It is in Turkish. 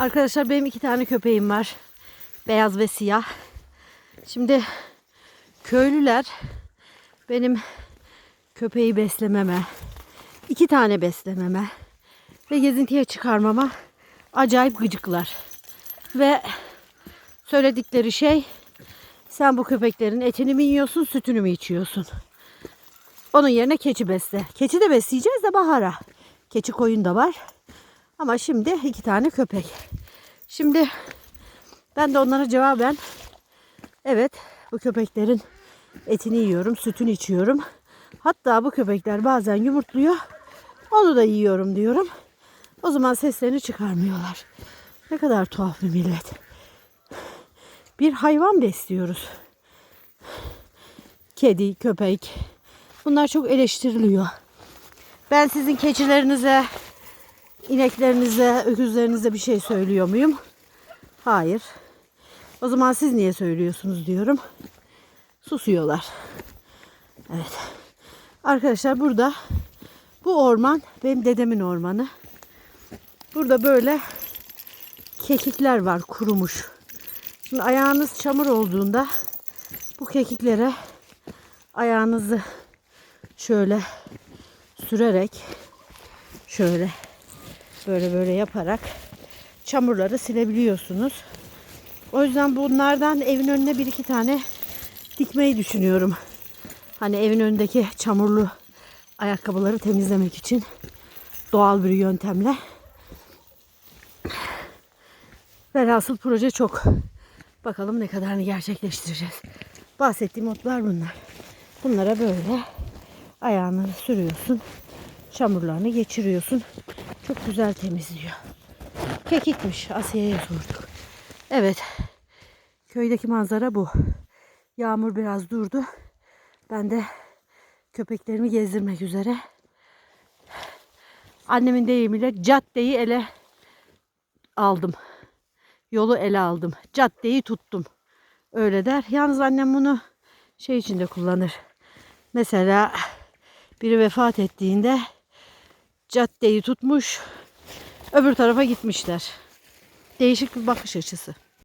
Arkadaşlar benim iki tane köpeğim var. Beyaz ve siyah. Şimdi köylüler benim köpeği beslememe, iki tane beslememe ve gezintiye çıkarmama acayip gıcıklar. Ve söyledikleri şey sen bu köpeklerin etini mi yiyorsun, sütünü mü içiyorsun? Onun yerine keçi besle. Keçi de besleyeceğiz de bahara. Keçi koyun da var. Ama şimdi iki tane köpek. Şimdi ben de onlara cevaben evet bu köpeklerin etini yiyorum, sütünü içiyorum. Hatta bu köpekler bazen yumurtluyor. Onu da yiyorum diyorum. O zaman seslerini çıkarmıyorlar. Ne kadar tuhaf bir millet. Bir hayvan besliyoruz. Kedi, köpek. Bunlar çok eleştiriliyor. Ben sizin keçilerinize, ineklerinize, öküzlerinize bir şey söylüyor muyum? Hayır. O zaman siz niye söylüyorsunuz diyorum. Susuyorlar. Evet. Arkadaşlar burada bu orman benim dedemin ormanı. Burada böyle kekikler var kurumuş. Şimdi ayağınız çamur olduğunda bu kekiklere ayağınızı şöyle sürerek şöyle böyle böyle yaparak çamurları silebiliyorsunuz. O yüzden bunlardan evin önüne bir iki tane dikmeyi düşünüyorum. Hani evin önündeki çamurlu ayakkabıları temizlemek için doğal bir yöntemle. Velhasıl proje çok. Bakalım ne kadarını gerçekleştireceğiz. Bahsettiğim otlar bunlar. Bunlara böyle ayağını sürüyorsun. Çamurlarını geçiriyorsun. Çok güzel temizliyor. Kekikmiş. Asya'ya sorduk. Evet. Köydeki manzara bu. Yağmur biraz durdu. Ben de köpeklerimi gezdirmek üzere. Annemin deyimiyle caddeyi ele aldım. Yolu ele aldım. Caddeyi tuttum. Öyle der. Yalnız annem bunu şey içinde kullanır. Mesela biri vefat ettiğinde caddeyi tutmuş öbür tarafa gitmişler. Değişik bir bakış açısı.